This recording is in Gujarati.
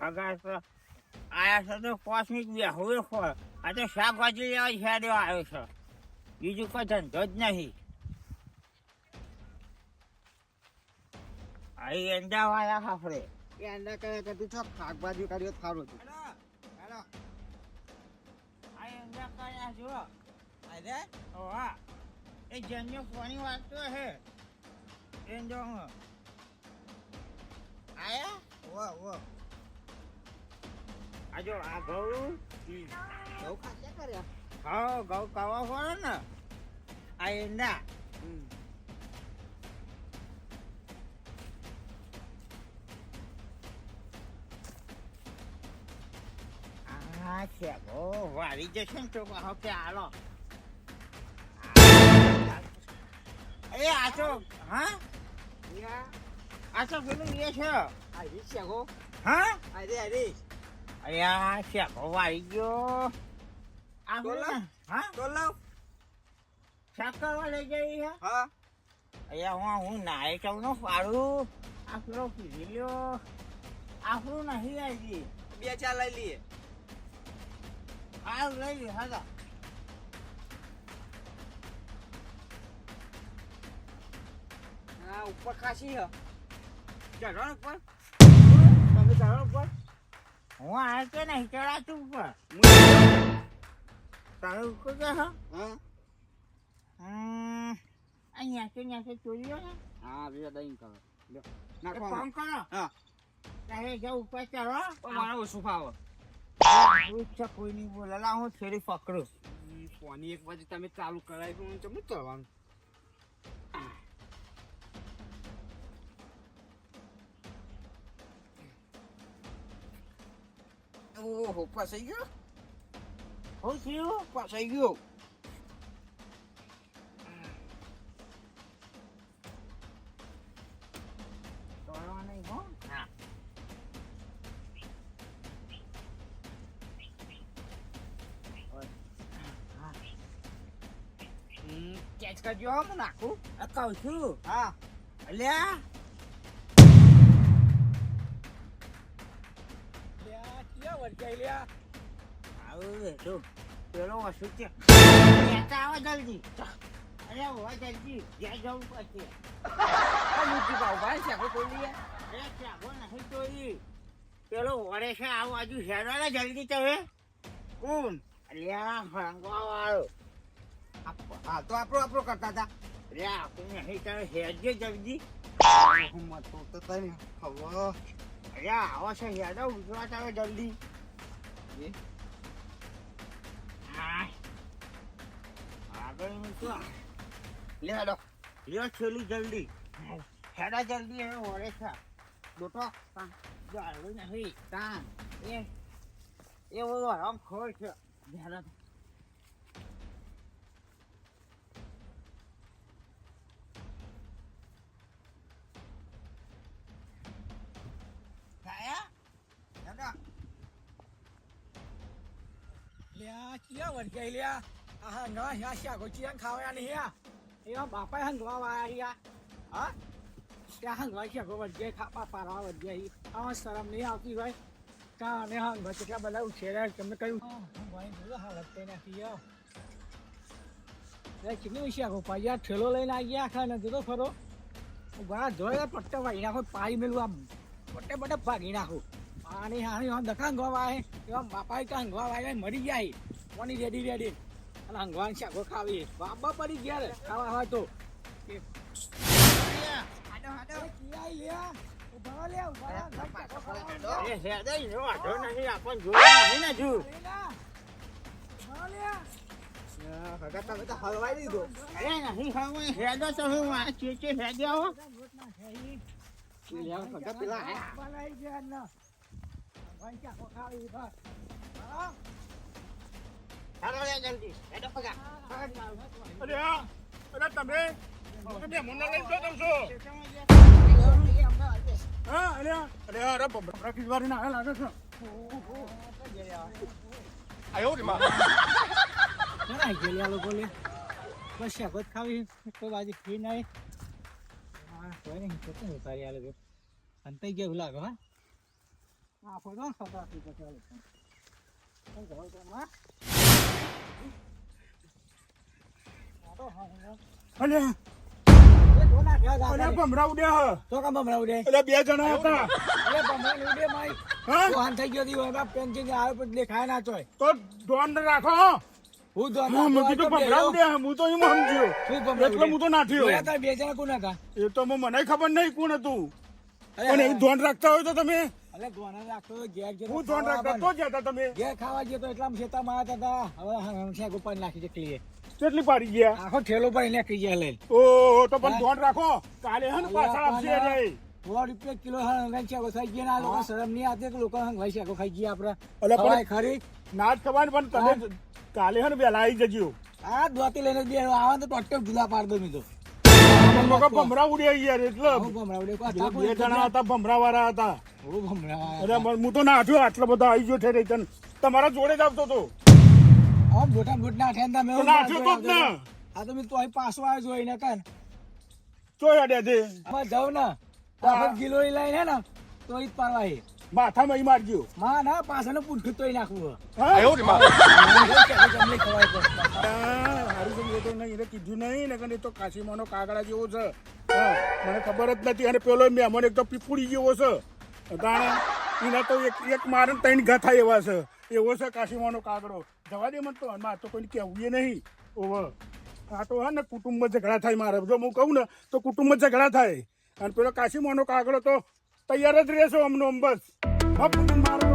આયા છે તો કોસ્મિક બે હવે ખો આ તો શાકભાજી લેવા હેડો આવ્યો છે. બીજું કોઈ ધંધો જ નહીં. અહીં એંડા વાળા આપણે. એ અંડા કે તું છો શાકભાજી કાઢ્યો થારો છે આ એંડા કયા જો અરે ઓવા એ જન્યો પાણી વાગતો હે એંડો આયા આ આ ઘઉં. કર્યા? ઘઉં ઘઉં કવા પડે ને આ આ છે ગો વાળી જશે ને તો કહો કે હાલો. એ હા? આચો પેલું એ છે. આ રીત શેગો હા. અરે અરે અયા છે વાળી ગયો આ બોલા હા લાવ સાકર લઈ જઈ હા અહીંયા હું હું નાય ચૌ નો પાડું આ પીધી લ્યો આપણું નહીં આવી બે ચાર લઈ લઈએ આ લઈ લે હા હા ઉપર ખાસી હ ચડો ને ઉપર તમે ઉપર હું આ કે નહીં ચડાતું ઉપર. તારે ઉપર કે હા? હા અહીંયા કે ત્યાં કે ચોરીઓ ને હા બે દહીં કરો. નાખો કામ કરો. હા. તારે જાવ ઉપર ચડો. પણ મારે ઓછું ફાવે કોઈ નહીં બોલેલા હું છેડી પકડું. ફોની એક બાજુ તમે ચાલુ કરાવી પણ ચમું કરવાનું ઓહો ફસાઈ ગયો હું થયું ફસાઈ ગયો તોડવા નહીં હો હા કેચ કરજો હું નાખું આ કહું છું હા અલ્યા ક્યાં વરજાઈ લ્યા આવું પેલો વસ્તુ છે આવો જલ્દી અરે જલ્દી જ્યાં જવું પડશે મૂકી નહીં જોઈ પેલો વડે છે આ બાજુ હેરો ને જલ્દી તમે કોણ અલ્યા ફરંગવા વાળો હા તો આપણો આપણો કરતા હતા અરે આપણે નહીં તમે હેરજે જલ્દી. હું તો તો તને ખબર. અરે આવો છે હેડો ઉજવા તમે જલ્દી. આગળ મૂકો લે હેડો. લ્યો છેલ્લી જલ્દી. હેડા જલ્દી હવે વળે છે. ડોટો જાળવું નહીં. તાન એ એ બધું આમ ખોર છે. હેડા. લ્યા ક્યાં વરગાઈ લ્યા આહા ના યા શાકો ચિયાન ખાવાયા નહીં યા. એવા બાપા હંગવા વાયા હા? ત્યાં હંગવા શાકો વરગાઈ ખાપા પારવા વરગાઈ આવા શરમ નહીં આવતી હોય કા અને હંગવા કેટલા બધા ઉછેર્યા તમને કહ્યું હંગવાની હાલત થઈ નાખી યાર. કેટલી શાકો પાયા ઠેલો લઈને આવી ગયા આખા નથી તો ખરો બરા જોયા પટ્ટો વાગી નાખો પાઈ મેલું આમ. પટ્ટે પટ્ટે ભાગી નાખું. પાણી હાણી હા દખા હંગવા વાય એવા બાપા કે હંગવા વાગે મરી જાય. કોની રેડી રેડી? અને હંગવાન શાકો ખાવી. બાપા પડી ગયા રે. ખાવા હોય તો. તો હલવાઈ દીધો. નહીં હવે હેડો તો હું આ ચેચે હેડે આવો. બધા લોટ ના ખાઈ. પેલા ખાવી શું કોઈ બાજુ ફી નહીં કોઈ નહીં કેટલું ઉતારી આ લોકો અંતે ગયા લાગે હા આ ફોટો ખબર બે જણા હતા. થઈ ગયો આવે દેખાય ના તો ધોન રાખો. હું તો હા તો એમ સમજ્યો. એટલે હું તો બે જણા કોણ હતા? એ તો મને ખબર નહીં કોણ હતું. અને ધોન રાખતા હોય તો તમે અરે ધોના રાખતો ઘેર ઘેર હું ધોન રાખતો તો જતા તમે. ઘેર ખાવા ગયો તો એટલા શેતા મારતા હતા હવે હંસા ગોપાલ નાખી ચકલીએ કેટલી પાડી ગયા? આખો ઠેલો પર નાખી ગયા લઈને. ઓ તો પણ ધોન રાખો. કાલે હન પાછા આપશે સો રૂપિયા કિલો હંગાઈ ખાઈ ગયા આ લોકો શરમ નહીં આવતી કે લોકો હંગાઈ શાકો ખાઈ ગયા આપડે. ખરી. ના જ ખબર પણ તમે કાલે હન ને વહેલા આવી જજો. આ ધોતી લઈને બે આવે તો ટોટલ જુદા પાડ દો મી લોકો ભમરા ઉડ્યા યાર એટલે હું બે જણા હતા ભમરા વાળા હતા હું અરે હું તો ના થયો આટલો બધો આવી ગયો ઠેર તને તમારા જોડે જ આવતો હતો મોટા મોટા ઠેંદા મેં ના થયો તો જ ને આ તો મેં તો અહીં પાછો આવ્યો જોઈને કાન ચોય અડ્યા ના તો આપણે ગિલોરી લઈને ને તો ઈ પાડવા એ માથામાં ઈ મારજો માં ના પાછળનું પૂંઠું તોય નાખવું હા? મેં નહીં કીધું નહીં ને એ તો કાશીમાનો કાગડા જેવો છે. મને ખબર જ નથી. અને પેલો મહેમાન એક તો પીપુડી જેવો છે. તાણે એના તો એક એક મારે ત્રણ ગાથા એવા છે. એવો છે કાશીમાનો કાગડો જવા દે મને તો મારે તો કોઈને કહેવું નહીં. ઓવ આ તો હે ને કુટુંબ ઝઘડા થાય મારે. જો હું કહું ને તો કુટુંબ ઝઘડા થાય. અને પેલો કાશીમાનો કાગડો તો તૈયાર જ રહેશો અમનો અમ બસ. હા, મારો.